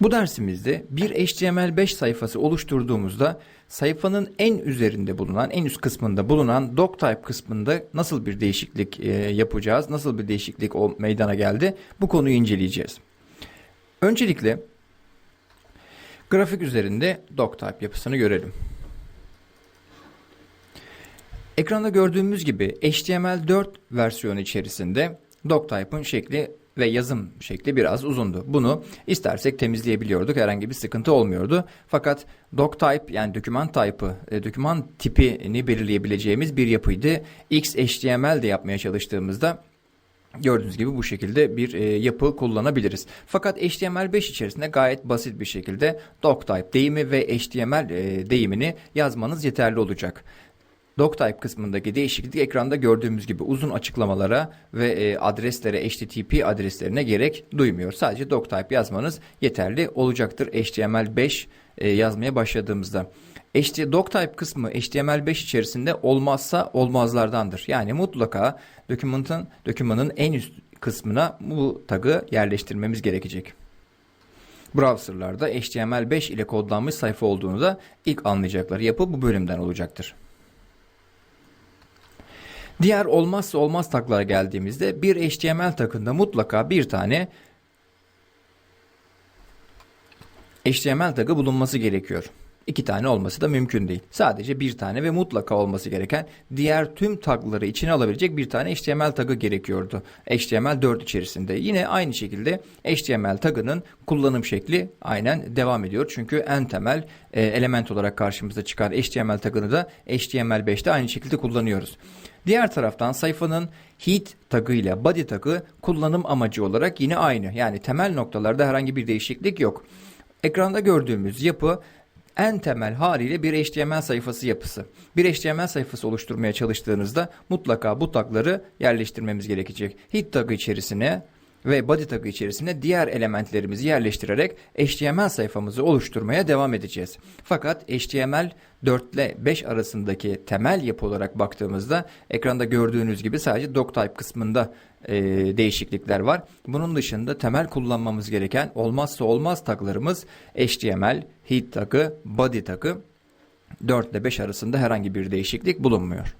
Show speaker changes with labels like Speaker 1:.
Speaker 1: Bu dersimizde bir HTML5 sayfası oluşturduğumuzda sayfanın en üzerinde bulunan, en üst kısmında bulunan doctype kısmında nasıl bir değişiklik e, yapacağız, nasıl bir değişiklik o meydana geldi bu konuyu inceleyeceğiz. Öncelikle grafik üzerinde doctype yapısını görelim. Ekranda gördüğümüz gibi HTML4 versiyonu içerisinde doctype'ın şekli ve yazım şekli biraz uzundu. Bunu istersek temizleyebiliyorduk. Herhangi bir sıkıntı olmuyordu. Fakat doctype yani doküman type'ı, e, doküman tipini belirleyebileceğimiz bir yapıydı. XHTML de yapmaya çalıştığımızda Gördüğünüz gibi bu şekilde bir e, yapı kullanabiliriz. Fakat HTML5 içerisinde gayet basit bir şekilde doctype deyimi ve HTML e, deyimini yazmanız yeterli olacak. Doctype kısmındaki değişiklik ekranda gördüğümüz gibi uzun açıklamalara ve e, adreslere, HTTP adreslerine gerek duymuyor. Sadece doctype yazmanız yeterli olacaktır HTML5 e, yazmaya başladığımızda. HT doctype kısmı HTML5 içerisinde olmazsa olmazlardandır. Yani mutlaka dokümanın dokümanın en üst kısmına bu tagı yerleştirmemiz gerekecek. Browserlarda HTML5 ile kodlanmış sayfa olduğunu da ilk anlayacakları yapı bu bölümden olacaktır. Diğer olmazsa olmaz taglara geldiğimizde bir HTML tagında mutlaka bir tane HTML tagı bulunması gerekiyor. İki tane olması da mümkün değil. Sadece bir tane ve mutlaka olması gereken diğer tüm tagları içine alabilecek bir tane HTML tagı gerekiyordu. HTML4 içerisinde. Yine aynı şekilde HTML tagının kullanım şekli aynen devam ediyor. Çünkü en temel e, element olarak karşımıza çıkan HTML tagını da HTML5'te aynı şekilde kullanıyoruz. Diğer taraftan sayfanın heat tagı ile body tagı kullanım amacı olarak yine aynı. Yani temel noktalarda herhangi bir değişiklik yok. Ekranda gördüğümüz yapı en temel haliyle bir HTML sayfası yapısı. Bir HTML sayfası oluşturmaya çalıştığınızda mutlaka bu tagları yerleştirmemiz gerekecek. Heat tagı içerisine ve body tagı içerisine diğer elementlerimizi yerleştirerek HTML sayfamızı oluşturmaya devam edeceğiz. Fakat HTML 4 ile 5 arasındaki temel yapı olarak baktığımızda ekranda gördüğünüz gibi sadece doctype kısmında e, değişiklikler var. Bunun dışında temel kullanmamız gereken olmazsa olmaz taglarımız HTML, heat tagı, body tagı 4 ile 5 arasında herhangi bir değişiklik bulunmuyor.